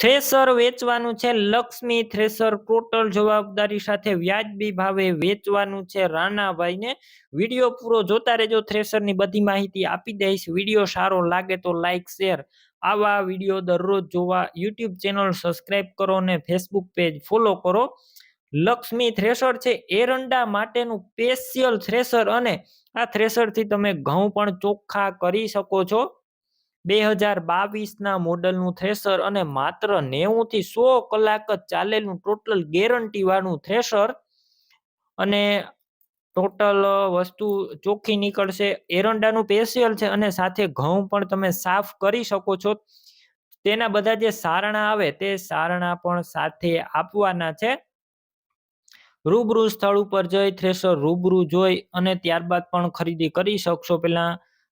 Thresher વેચવાનું છે, Lakshmi thresher total જવાબદારી સાથે વ્યાજબી ભાવે વેચવાનું છે. રાણાભાઈને વીડિયો પૂરો જોતા રહેજો થ્રેસરની બધી માહિતી આપી દઈશ. વીડિયો સારો લાગે તો લાઈક, શેર. આવા વીડિયો દરરોજ જોવા યુટ્યુબ ચેનલ સબસ્ક્રાઇબ કરો અને ફેસબુક પેજ ફોલો કરો. લક્ષ્મી થ્રેસર છે, એરંડા માટેનું સ્પેશિયલ થ્રેસર અને આ થ્રેસરથી તમે ઘઉં પણ ચોખ્ખા કરી શકો છો. બે હજાર બાવીસના મોડલનું થ્રેસર અને માત્ર નેવુંથી સો કલાક જ ચાલેલું ટોટલ ગેરંટીવાળું થ્રેસર અને ટોટલ વસ્તુ ચોખ્ખી નીકળશે. એરંડાનું પેશિયલ છે અને સાથે ઘઉં પણ તમે સાફ કરી શકો છો. તેના બધા જે સારણા આવે તે સારણા પણ સાથે આપવાના છે. રૂબરૂ સ્થળ ઉપર જઈ થ્રેસર રૂબરૂ જોઈ અને ત્યારબાદ પણ ખરીદી કરી શકશો. પેલા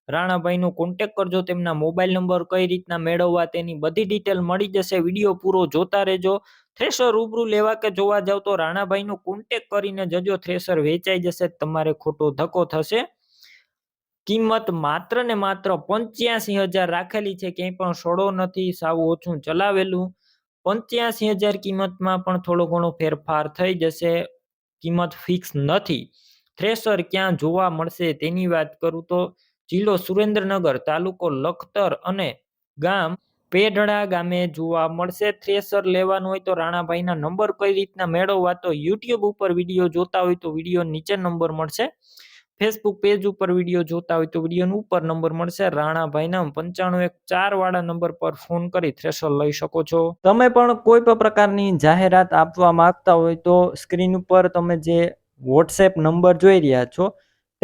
રાણાભાઈનો કોન્ટેક કરજો, તેમના મોબાઈલ નંબર કઈ રીતના મેળવવા તેની બધી ડિટેલ મળી જશે. વીડિયો પૂરો જોતા રહેજો. થ્રેસર રૂબરૂ લેવા કે જોવા જાવ તો રાણાભાઈનો કોન્ટેક કરીને જજો. થ્રેસર વેચાઈ જશે, તમારે ખોટો ધક્કો થશે. કિંમત માત્ર ને માત્ર પંચ્યાસી હજાર રાખેલી છે, ક્યાંય પણ સડો નથી, સાવ ઓછું ચલાવેલું. પંચ્યાસી હજાર કિંમતમાં પણ થોડો ઘણો ફેરફાર થઈ જશે. કિંમત ફિક્સ નથી. થ્રેસર ક્યાં જોવા મળશે તેની વાત કરું તો જિલ્લો સુરેન્દ્રનગર તાલુકો લખતર અને ગામ પેઢડા ગામે જોવા મળશે. થ્રેસર લેવાનું હોય તો રાણાભાઈના નંબર કઈ રીતના મેળવવા તો યુટ્યુબ ઉપર વીડિયો જોતા હોય તો વીડિયો નીચે નંબર મળશે. ફેસબુક પેજ ઉપર વીડિયો જોતા હોય તો વીડિયો ઉપર નંબર મળશે. રાણાભાઈના પંચાણું એક ચાર વાળા નંબર પર ફોન કરી થ્રેસર લઈ શકો છો. તમે પણ કોઈ પણ પ્રકારની જાહેરાત આપવા માંગતા હોય તો સ્ક્રીન ઉપર તમે જે વોટ્સએપ નંબર જોઈ રહ્યા છો